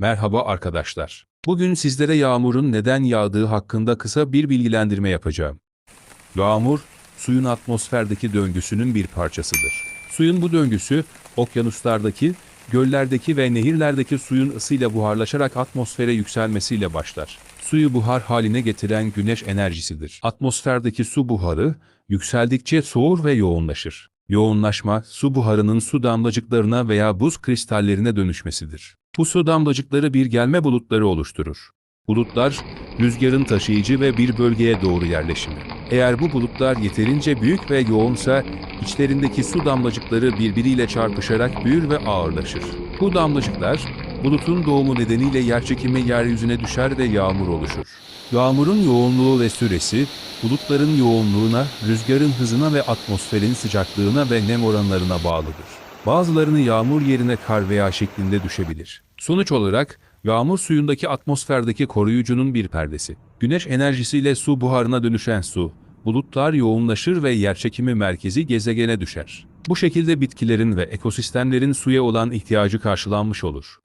Merhaba arkadaşlar. Bugün sizlere yağmurun neden yağdığı hakkında kısa bir bilgilendirme yapacağım. Yağmur, suyun atmosferdeki döngüsünün bir parçasıdır. Suyun bu döngüsü, okyanuslardaki, göllerdeki ve nehirlerdeki suyun ısıyla buharlaşarak atmosfere yükselmesiyle başlar. Suyu buhar haline getiren güneş enerjisidir. Atmosferdeki su buharı, yükseldikçe soğur ve yoğunlaşır. Yoğunlaşma, su buharının su damlacıklarına veya buz kristallerine dönüşmesidir. Bu su damlacıkları bir gelme bulutları oluşturur. Bulutlar, rüzgarın taşıyıcı ve bir bölgeye doğru yerleşimi. Eğer bu bulutlar yeterince büyük ve yoğunsa, içlerindeki su damlacıkları birbiriyle çarpışarak büyür ve ağırlaşır. Bu damlacıklar, bulutun doğumu nedeniyle yerçekimi yeryüzüne düşer ve yağmur oluşur. Yağmurun yoğunluğu ve süresi, bulutların yoğunluğuna, rüzgarın hızına ve atmosferin sıcaklığına ve nem oranlarına bağlıdır. Bazılarını yağmur yerine kar veya şeklinde düşebilir. Sonuç olarak, yağmur suyundaki atmosferdeki koruyucunun bir perdesi. Güneş enerjisiyle su buharına dönüşen su, bulutlar yoğunlaşır ve yerçekimi merkezi gezegene düşer. Bu şekilde bitkilerin ve ekosistemlerin suya olan ihtiyacı karşılanmış olur.